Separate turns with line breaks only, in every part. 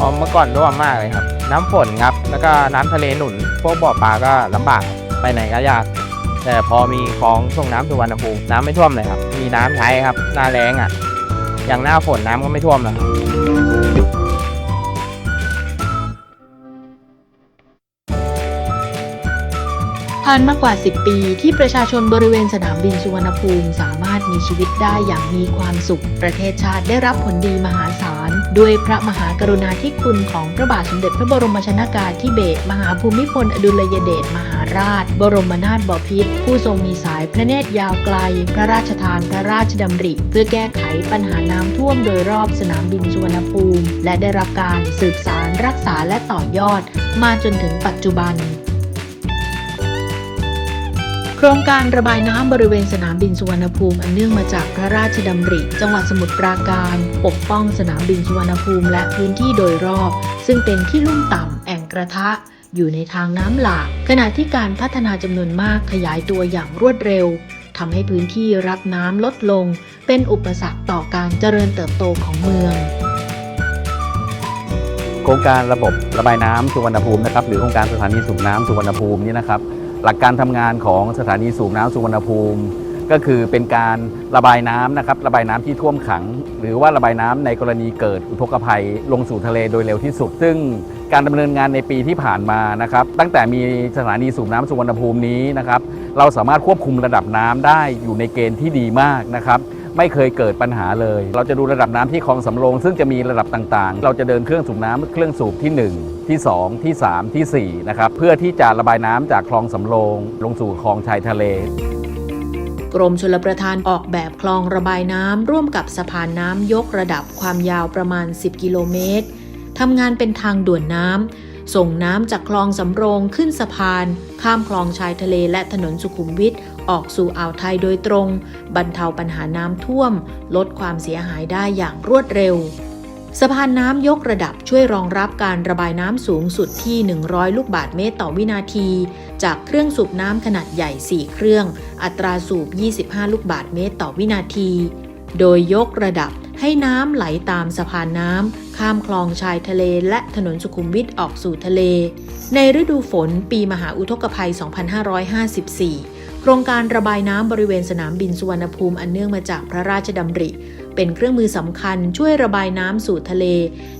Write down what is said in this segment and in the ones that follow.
อ๋อเมื่อก่อนร่วมมากเลยครับ น้ำฝนครับ แล้วก็น้ำทะเลหนุน พวกบ่อปลาก็ลำบากไปไหนก็ยาก แต่พอมีคลองส่งน้ำสุวรรณภูมิน้ำไม่ท่วมเลยครับ มีน้ำใช้ครับ หน้าแล้งอะ อย่างหน้าฝนน้ำก็ไม่ท่วมเลย
ผ่านมากกว่า 10 ปี ที่ประชาชนบริเวณสนามบินสุวรรณภูมิ สามารถมีชีวิตได้อย่างมีความสุข ประเทศชาติได้รับผลดีมหาศาล ด้วยพระมหากรุณาธิคุณของพระบาทสมเด็จพระบรมชนากาธิเบศรมหาภูมิพลอดุลยเดชมหาราช บรมนาถบพิตรผู้ทรงมีสายพระเนตรยาวไกล พระราชทานพระราชดำริ เพื่อแก้ไขปัญหาน้ำท่วมโดยรอบสนามบินสุวรรณภูมิ และได้รับการสืบสารรักษาและต่อยอด มาจนถึงปัจจุบัน ครงการระบายน้ำบริเวณสนามบินสุวรรณภูมิอันเนื่องมาจากพระราชดำริ จังหวัดสมุทรปราการ ปกป้องสนามบินสุวรรณภูมิและพื้นที่โดยรอบ ซึ่งเป็นที่ลุ่มต่ำแอ่งกระทะ อยู่ในทางน้ำหลาก ขณะที่การพัฒนาจำนวนมากขยายตัวอย่างรวดเร็วทำให้พื้นที่รับน้ำลดลง เป็นอุปสรรคต่อการเจริญเติบโตของเมือง
โครงการระบบระบายน้ำสุวรรณภูมินะครับหรือโครงการสถานีสูบน้ำสุวรรณภูมินี่นะครับ หลักการทำงานของสถานีสูบน้ำสุวรรณภูมิ ก็คือเป็นการระบายน้ำนะครับระบายน้ำที่ท่วมขัง หรือว่าระบายน้ำในกรณีเกิดอุทกภัยลงสู่ทะเลโดยเร็วที่สุด ซึ่งการดำเนินงานในปีที่ผ่านมานะครับ ตั้งแต่มีสถานีสูบน้ำสุวรรณภูมินี้นะครับ เราสามารถควบคุมระดับน้ำได้อยู่ในเกณฑ์ที่ดีมากนะครับ ไม่เคยเกิดปัญหาเลย เราจะดูระดับน้ำที่คลองสำโรงซึ่งจะมีระดับต่างๆ เราจะเดินเครื่องสูบน้ำเครื่องสูบที่ 1 ที่ 2 ที่ 3ทีสี่ 4 นะครับ เพื่อที่จะระบายน้ำจากคลองสำโรงลงสู่คลองชายทะเล
กรมชลประทานออกแบบคลองระบายน้ำร่วมกับสะพานน้ำยกระดับความยาวประมาณ 10 กิโลเมตร ทำงานเป็นทางด่วนน้ำ ส่งน้ำจากคลองสำโรงขึ้นสะพาน ข้ามคลองชายทะเลและถนนสุขุมวิทออกสู่อ่าวไทยโดยตรง บรรเทาปัญหาน้ำท่วม ลดความเสียหายได้อย่างรวดเร็วสะพานน้ำยกระดับช่วยรองรับการระบายน้ำสูงสุดที่ 100 ลูกบาศก์เมตรต่อวินาที จากเครื่องสูบน้ำขนาดใหญ่ 4 เครื่อง อัตราสูบ 25 ลูกบาศก์เมตรต่อวินาที โดยยกระดับ ให้น้ำไหลตามสะพานน้ำข้ามคลองชายทะเลและถนนสุขุมวิทออกสู่ทะเล ในฤดูฝนปีมหาอุทกภัย 2554 โครงการระบายน้ำบริเวณสนามบินสุวรรณภูมิอันเนื่องมาจากพระราชดำริ เป็นเครื่องมือสำคัญช่วยระบายน้ำสู่ทะเล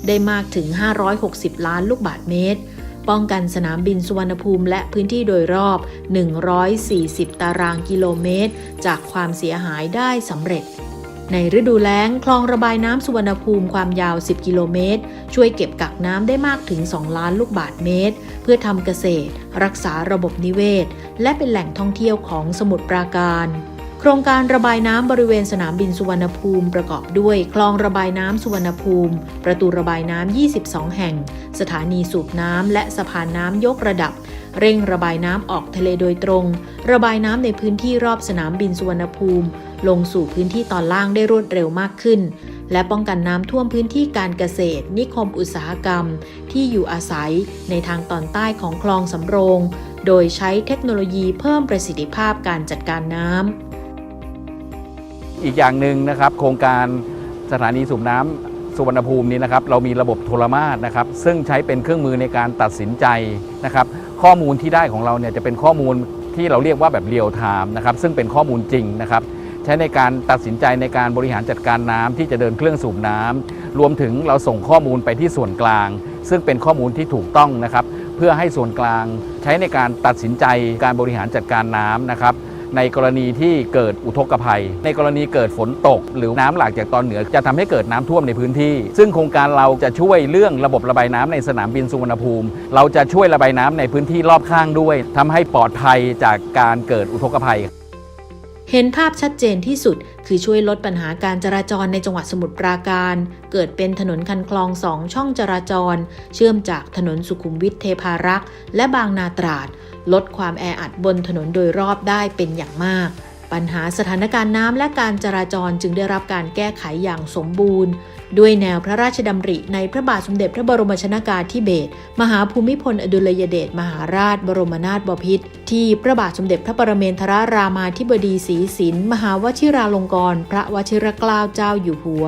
ได้มากถึง 560 ล้านลูกบาศก์เมตร ป้องกันสนามบินสุวรรณภูมิและพื้นที่โดยรอบ 140 ตารางกิโลเมตร จากความเสียหายได้สำเร็จ ในฤดูแล้งคลองระบายน้ำสุวรรณภูมิความยาว 10 กิโลเมตร ช่วยเก็บกักน้ำได้มากถึง 2 ล้านลูกบาศก์เมตร เพื่อทำเกษตร รักษาระบบนิเวศ และเป็นแหล่งท่องเที่ยวของสมุทรปราการโครงการระบายน้ำบริเวณสนามบินสุวรรณภูมิประกอบด้วย คลองระบายน้ำสุวรรณภูมิ ประตูระบายน้ำ 22 แห่ง สถานีสูบน้ำและสะพานน้ำยกระดับ เร่งระบายน้ำออกทะเลโดยตรง ระบายน้ำในพื้นที่รอบสนามบินสุวรรณภูมิ ลงสู่พื้นที่ตอนล่างได้รวดเร็วมากขึ้น และป้องกันน้ำท่วมพื้นที่การเกษตร นิคมอุตสาหกรรม ที่อยู่อาศัยในทางตอนใต้ของคลองสำโรง โดยใช้เทคโนโลยีเพิ่มประสิทธิภาพการจัดการน้ำ
อีกอย่างหนึ่งนะครับ โครงการสถานีสูบน้ำสุวรรณภูมินี้นะครับ เรามีระบบโทรมาศนะครับ ซึ่งใช้เป็นเครื่องมือในการตัดสินใจนะครับ ข้อมูลที่ได้ของเราเนี่ยจะเป็นข้อมูลที่เราเรียกว่าแบบเรียลไทม์นะครับ ซึ่งเป็นข้อมูลจริงนะครับ ใช้ในการตัดสินใจในการบริหารจัดการน้ำที่จะเดินเครื่องสูบน้ำรวมถึงเราส่งข้อมูลไปที่ส่วนกลาง ซึ่งเป็นข้อมูลที่ถูกต้องนะครับ เพื่อให้ส่วนกลางใช้ในการตัดสินใจการบริหารจัดการน้ำนะครับในกรณีที่เกิดอุทกภัย ในกรณีเกิดฝนตก หรือน้ำหลากจากตอนเหนือจะทำให้เกิดน้ำท่วมในพื้นที่ ซึ่งโครงการเราจะช่วยเรื่องระบบระบายน้ำในสนามบินสุวรรณภูมิ เราจะช่วยระบายน้ำในพื้นที่รอบข้างด้วยทำให้ปลอดภัยจากการเกิดอุทกภัย
เห็นภาพชัดเจนที่สุด คือช่วยลดปัญหาการจราจรในจังหวัดสมุทรปราการ เกิดเป็นถนนคันคลองสองช่องจราจร เชื่อมจากถนนสุขุมวิทเทพารักษ์ และบางนาตราด ลดความแออัดบนถนนโดยรอบได้เป็นอย่างมากปัญหาสถานการณ์น้ำและการจราจรจึงได้รับการแก้ไขอย่างสมบูรณ์ ด้วยแนวพระราชดำริในพระบาทสมเด็จพระบรมชนากาธิเบศรมหาภูมิพลอดุลยเดชมหาราช บรมนาถบพิตรที่พระบาทสมเด็จพระปรเมนทรรามาธิบดีศรีสินมหาวชิราลงกรณพระวชิรเกล้าเจ้าอยู่หัว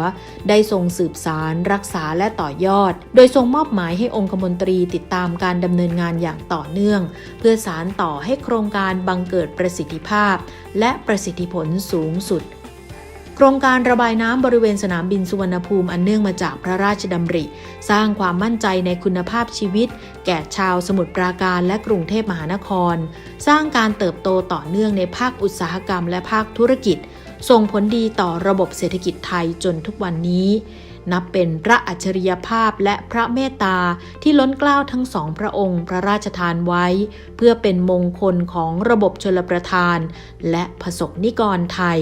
ได้ทรงสืบสารรักษาและต่อยอด โดยทรงมอบหมายให้องคมนตรีติดตามการดำเนินงานอย่างต่อเนื่อง เพื่อสารต่อให้โครงการบังเกิดประสิทธิภาพ และประสิทธิผลสูงสุด โครงการระบายน้ำบริเวณสนามบินสุวรรณภูมิอันเนื่องมาจากพระราชดำริ สร้างความมั่นใจในคุณภาพชีวิต แก่ชาวสมุทรปราการและกรุงเทพมหานคร สร้างการเติบโตต่อเนื่องในภาคอุตสาหกรรมและภาคธุรกิจ ส่งผลดีต่อระบบเศรษฐกิจไทยจนทุกวันนี้ นับเป็นพระอัจฉริยภาพและพระเมตตาที่ล้นเกล้าทั้งสองพระองค์พระราชทานไว้ เพื่อเป็นมงคลของระบบชลประทาน และผสกนิกรไทย